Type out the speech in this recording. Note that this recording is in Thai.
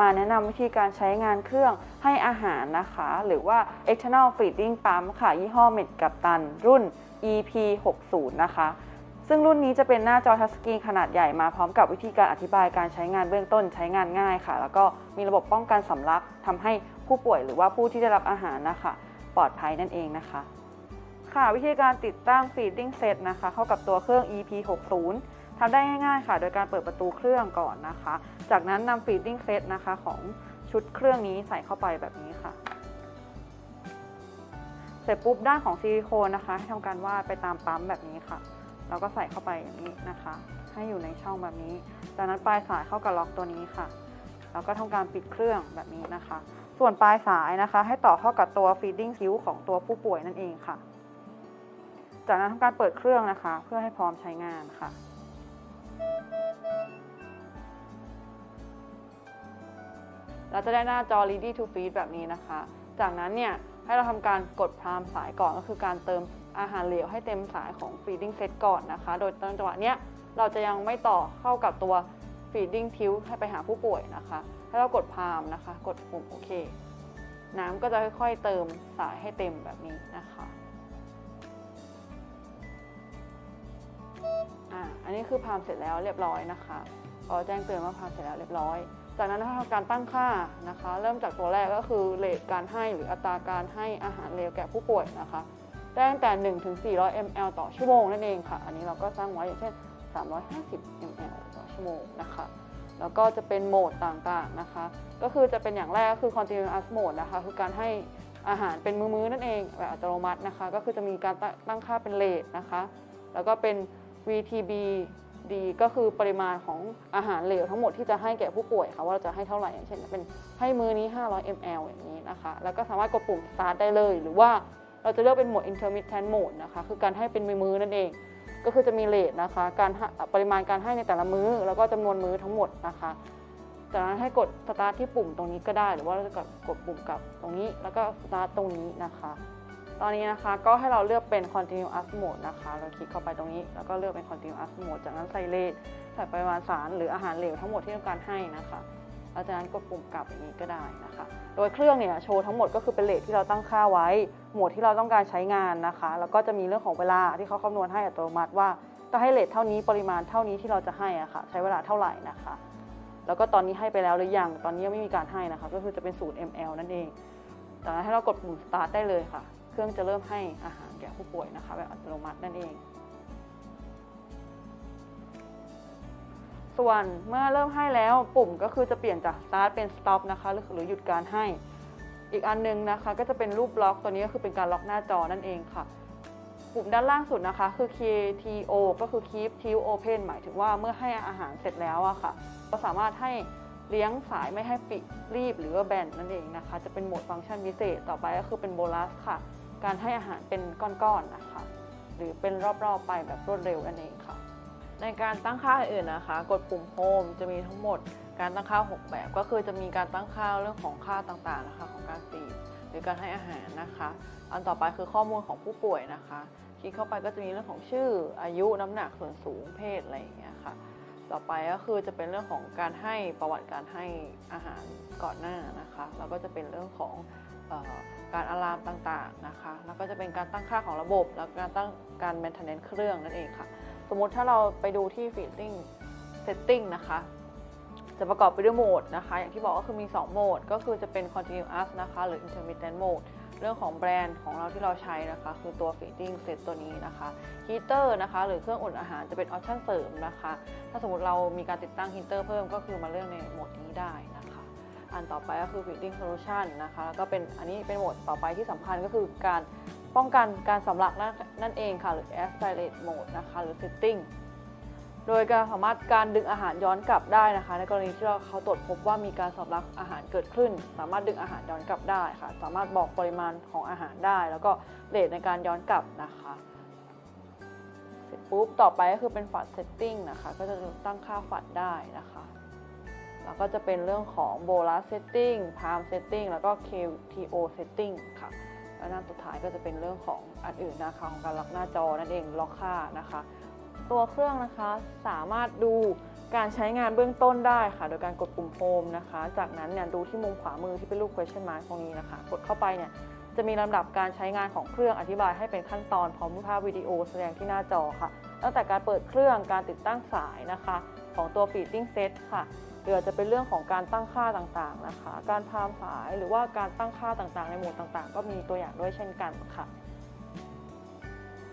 มาแนะนำวิธีการใช้งานเครื่องให้อาหารนะคะ หรือว่า external feeding pump ค่ะ ยี่ห้อเมดกับตัน รุ่น EP 60นะคะ ซึ่งรุ่นนี้จะเป็นหน้าจอทัชสกรีนขนาดใหญ่มาพร้อมกับวิธีการอธิบายการใช้งานเบื้องต้นใช้งานง่ายค่ะ แล้วก็มีระบบป้องกันสำลักทำให้ผู้ป่วยหรือว่าผู้ที่ได้รับอาหารนะคะ ปลอดภัยนั่นเองนะคะ ค่ะวิธีการติดตั้ง feeding set นะคะ เข้ากับตัวเครื่อง EP 60 ทำได้ง่ายๆค่ะ โดยการเปิดประตูเครื่องก่อนนะคะ จากนั้นนำ feeding set นะคะของชุดเครื่องนี้ใส่เข้าไปแบบนี้ค่ะ เสร็จปุ๊บด้านของซิลิโคนนะคะให้ทำการวาดไปตามปั๊มแบบนี้ค่ะ แล้วก็ใส่เข้าไปอย่างนี้นะคะ ให้อยู่ในช่องแบบนี้ จากนั้นปลายสายเข้ากับล็อกตัวนี้ค่ะ แล้วก็ทำการปิดเครื่องแบบนี้นะคะ ส่วนปลายสายนะคะ ให้ต่อเข้ากับตัว feeding ซิวของตัวผู้ป่วยนั่นเองค่ะ จากนั้นทำการเปิดเครื่องนะคะ เพื่อให้พร้อมใช้งานค่ะ เราจะได้หน้าจอ ready to feed แบบนี้นะคะ จากนั้นเนี่ยให้เราทำการกดพรามสายก่อนก็คือการเติมอาหารเหลวให้เต็มสายของ feeding set ก่อนนะคะ โดยตอนจังหวะเนี้ยเราจะยังไม่ต่อเข้ากับตัว feeding t u b ให้ไปหาผู้ป่วยนะคะ ให้เรากดพรามนะคะ กดปุ่มโอเค น้ำก็จะค่อยๆเติมสายให้เต็มแบบนี้นะคะอ่าอันนี้คือพามเสร็จแล้วเรียบร้อยนะคะก็แจ้งเตือนว่าพามเสร็จแล้วเรียบร้อย จากนั้นเราทำการตั้งค่านะคะ เริ่มจากตัวแรกก็คือเรทการให้หรืออัตราการให้อาหารเลวแก่ผู้ป่วยนะคะได้ตั้งแต่ 1 ถึง 400 ml ต่อชั่วโมงนั่นเองค่ะ อันนี้เราก็ตั้างไว้อย่างเช่น 350 ml ต่อชั่วโมงนะคะ แล้วก็จะเป็นโหมดต่างๆนะคะ ก็คือจะเป็นอย่างแรกก็คือ continuous mode นะคะ คือการให้อาหารเป็นมื้อๆนั่นเองแบบอัตโนมัตินะคะ ก็คือจะมีการตั้งค่าเป็นเรทนะคะ แล้วก็เป็น VTB D ก็คือปริมาณของอาหารเหลวทั้งหมดที่จะให้แก่ผู้ป่วยค่ะว่าเราจะให้เท่าไหร่อย่างเช่น เป็นให้มือนี้ 500 ml อย่างนี้นะคะแล้วก็สามารถกดปุ่ม start ได้เลย หรือว่าเราจะเลือกเป็นโหมด intermittent mode นะคะคือการให้เป็นมือๆนั่นเอง ก็คือจะมีเรทนะคะการปริมาณการให้ในแต่ละมื้อ แล้วก็จำนวนมื้อทั้งหมดนะคะจากนั้นให้กด start ที่ปุ่มตรงนี้ก็ได้ หรือว่าเราจะกดกดปุ่มกลับตรงนี้แล้วก็ start ตรงนี้นะคะ ตอนนี้นะคะก็ให้เราเลือกเป็น continuous mode นะคะ เราคลิกเข้าไปตรงนี้ แล้วก็เลือกเป็น continuous mode จากนั้นใส่เลทใส่ปริมาณสารหรืออาหารเหลวทั้งหมดที่ต้องการให้นะคะแล้วจากนั้นกดปุ่มกลับอย่างนี้ก็ได้นะคะ โดยเครื่องเนี่ยโชว์ทั้งหมดก็คือเป็นเลทที่เราตั้งค่าไว้ โหมดที่เราต้องการใช้งานนะคะ แล้วก็จะมีเรื่องของเวลาที่เขาคำนวณให้อัตโนมัติว่าจะให้เลทเท่านี้ปริมาณเท่านี้ที่เราจะให้อะค่ะ ใช้เวลาเท่าไหร่นะคะ แล้วก็ตอนนี้ให้ไปแล้วหรือยัง ตอนนี้ยังไม่มีการให้นะคะ ก็คือจะเป็น0 ml นั่นเองจากนั้นให้เรากดปุ่ม start ได้เลยค่ะ รื่องจะเริ่มให้อาหารแก่ผู้ป่วยนะคะแบบอัตโนมัตินั่นเอง ส่วนเมื่อเริ่มให้แล้วปุ่มก็คือจะเปลี่ยนจาก start เป็น stop นะคะหรือหยุดการให้ อีกอันนึงนะคะก็จะเป็นรูปล็อกตัวนี้ก็คือเป็นการล็อกหน้าจอนั่นเองค่ะปุ่มด้านล่างสุดนะคะคือ KTO ก็คือ keep till open หมายถึงว่าเมื่อให้อาหารเสร็จแล้วอะค่ะเราสามารถให้เลี้ยงสายไม่ให้ปิดรีบหรือว่าแบนนั่นเองนะคะ จะเป็นโหมดฟังก์ชันพิเศษต่อไปก็คือเป็นโบลัสค่ะ การให้อาหารเป็นก้อนๆนะคะหรือเป็นรอบๆไปแบบรวดเร็วนั่นเองค่ะ ในการตั้งค่าอื่นนะคะ กดปุ่มโฮมจะมีทั้งหมดการตั้งค่า 6 แบบก็คือจะมีการตั้งค่าเรื่องของค่าต่างๆนะคะของการฟีดหรือการให้อาหารนะคะ อันต่อไปคือข้อมูลของผู้ป่วยนะคะ คลิกเข้าไปก็จะมีเรื่องของชื่ออายุน้ำหนักส่วนสูงเพศอะไรอย่างเงี้ยค่ะต่อไปก็คือจะเป็นเรื่องของการให้ประวัติการให้อาหารก่อนหน้านะคะ แล้วก็จะเป็นเรื่องของ การอะลามต่างๆนะคะ แล้วก็จะเป็นการตั้งค่าของระบบ แล้วการตั้งการ maintenance เครื่องนั่นเองค่ะ สมมติถ้าเราไปดูที่ feeding setting นะคะ จะประกอบไปด้วยโหมดนะคะ อย่างที่บอกก็คือมี 2 โหมด ก็คือจะเป็น continuous นะคะ หรือ intermittent mode เรื่องของแบรนด์ของเราที่เราใช้นะคะ คือตัว feeding set ตัวนี้นะคะ heater นะคะ หรือเครื่องอุ่นอาหารจะเป็นออปชั่นเสริมนะคะ ถ้าสมมติเรามีการติดตั้ง heater เพิ่มก็คือมาเลือกในโหมดนี้ได้นะคะ อันต่อไปก็คือ feeding solution นะคะแล้วก็เป็นอันนี้เป็นโหมดต่อไปที่สำคัญก็คือการป้องกันการสำลักนั่นเองค่ะหรือ aspirate mode นะคะหรือ setting โดยการสามารถการดึงอาหารย้อนกลับได้นะคะ ในกรณีที่เราเขาตรวจพบว่ามีการสำลักอาหารเกิดขึ้น สามารถดึงอาหารย้อนกลับได้ค่ะ สามารถบอกปริมาณของอาหารได้ แล้วก็เรทในการย้อนกลับนะคะเสร็จปุ๊บต่อไปก็คือเป็นฝัดเซตติ้งนะคะ ก็จะตั้งค่าฝัดได้นะคะ แล้วก็จะเป็นเรื่องของโบลัสเซตติ้งพามเซตติ้งแล้วก็ KTO setting ค่ะแล้วหน้าสุดท้ายก็จะเป็นเรื่องของอันอื่นนะคะของการล็อกหน้าจอนั่นเองล็อกค่านะคะ ตัวเครื่องนะคะสามารถดูการใช้งานเบื้องต้นได้ค่ะ โดยการกดปุ่มโฮมนะคะ จากนั้นเนี่ยดูที่มุมขวามือที่เป็นรูป question mark ตรงนี้นะคะ กดเข้าไปเนี่ยจะมีลำดับการใช้งานของเครื่องอธิบายให้เป็นขั้นตอนพร้อมภาพวิดีโอแสดงที่หน้าจอค่ะตั้งแต่การเปิดเครื่องการติดตั้งสายนะคะ ของตัว feeding set ค่ะ หรืออาจจะเป็นเรื่องของการตั้งค่าต่างๆนะคะ การพามสายหรือว่าการตั้งค่าต่างๆ ในหมดต่างๆ ก็มีตัวอย่างด้วยเช่นกันค่ะ